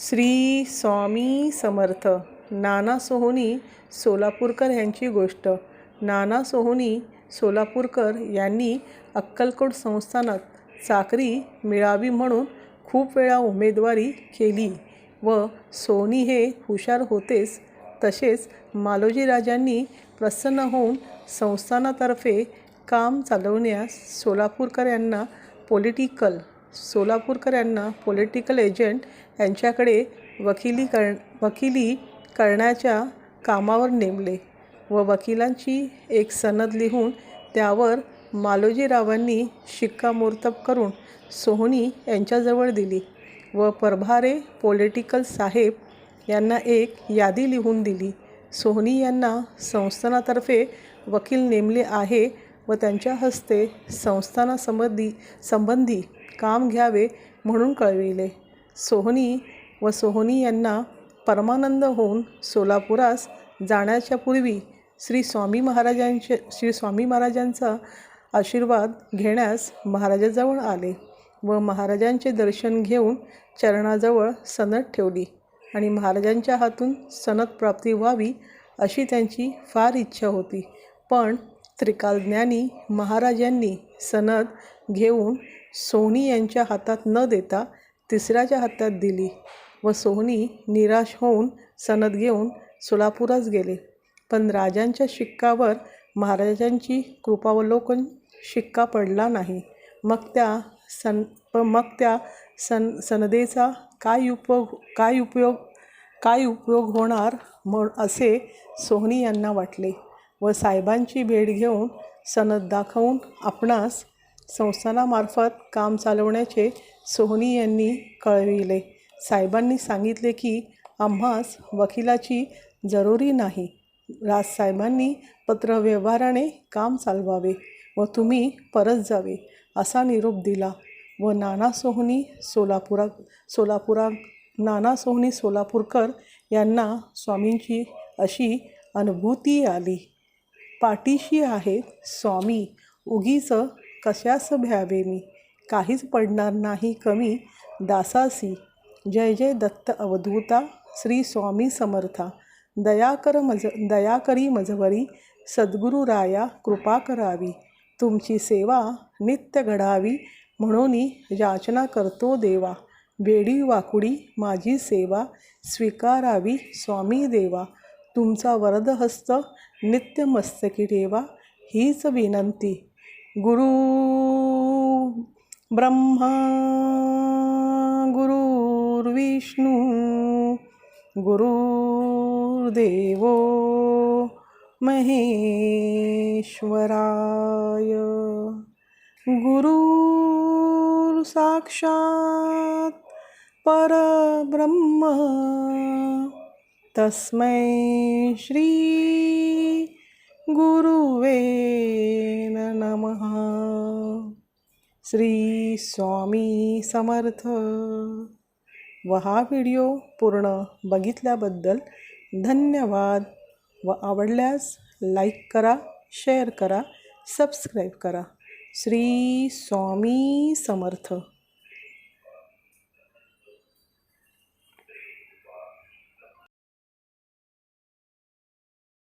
श्री स्वामी समर्थ. नाना सोहोनी सोलापूरकर यांची गोष्ट. नाना सोहोनी सोलापूरकर यांनी अक्कलकोट संस्थानात चाकरी मिळावी म्हणून खूप वेळा उमेदवारी केली व सोनी हे हुशार होतेच तसेच मालोजीराजांनी प्रसन्न होऊन संस्थानातर्फे काम चालवण्यास सोलापूरकर यांना पॉलिटिकल सोलापूरकर यांना पॉलिटिकल एजंट यांच्याकडे वकिली कर वकिली करण्याच्या कामावर नेमले व वकिलांची एक सनद लिहून त्यावर मालोजीरावांनी शिक्कामोर्तब करून सोहनी यांच्याजवळ दिली व परभारे पॉलिटिकल साहेब यांना एक यादी लिहून दिली. सोहनी यांना संस्थानातर्फे वकील नेमले आहे व त्यांच्या हस्ते संस्थानासंबंधी संबंधी काम घ्यावे म्हणून कळविले. सोहनी व सोहनी यांना परमानंद होऊन सोलापुरास जाण्याच्या पूर्वी श्री स्वामी महाराजांचे श्री स्वामी महाराजांचा आशीर्वाद घेण्यास महाराजाजवळ आले व महाराजांचे दर्शन घेऊन चरणाजवळ सनद ठेवली आणि महाराजांच्या हातून सनद प्राप्ती व्हावी अशी त्यांची फार इच्छा होती. पण त्रिकालज्ञानी महाराजांनी सनद घेऊन सोहनी यांच्या हातात न देता तिसऱ्याच्या हातात दिली व सोहनी निराश होऊन सनद घेऊन सोलापुरास गेले. पण राजांच्या शिक्कावर महाराजांची कृपावलोकन शिक्का पडला नाही. मग त्या सन मग त्या सन सनदेचा काय उपयोग काय उपयोग काय उपयोग होणार म्हण असे सोहनी यांना वाटले. व साहेबांची भेट घेऊन सनद दाखवून आपणास संस्थानामार्फत काम चालवण्याचे सोहनी यांनी कळविले. साहेबांनी सांगितले की आम्हास वकिलाची जरुरी नाही. राजसाहेबांनी पत्रव्यवहाराने काम चालवावे व तुम्ही परत जावे असा निरोप दिला व नाना सोहनी सोलापुरा सोलापुरा नाना सोहनी सोलापूरकर यांना स्वामींची अशी अनुभूती आली. पाठीशी आहेत स्वामी उगीच कशास भ्यावे मी? काहीच पडणार नाही कमी. दासासी जय जय दत्त अवधूता श्री स्वामी समर्था. दयाकर मज दयाकरी मजवरी सद्गुरू राया कृपा करावी. तुमची सेवा नित्य घडावी म्हणून याचना करतो देवा. वेडी वाकुडी माझी सेवा स्वीकारावी स्वामी देवा. तुमचा वरदहस्त नित्य मस्तकी ठेवा हीच विनंती. गुरु ब्रह्मा गुरुर्विष्णू गुरुर्देव महेश्वराय. गुरु साक्षात परब्रह्म. तस्मै श्री गुरुवे नमः। श्री स्वामी समर्थ। व हा व्हिडिओ पूर्ण बघितल्याबद्दल धन्यवाद व आवडल्यास लाईक करा शेअर करा सबस्क्राईब करा. श्री स्वामी समर्थ.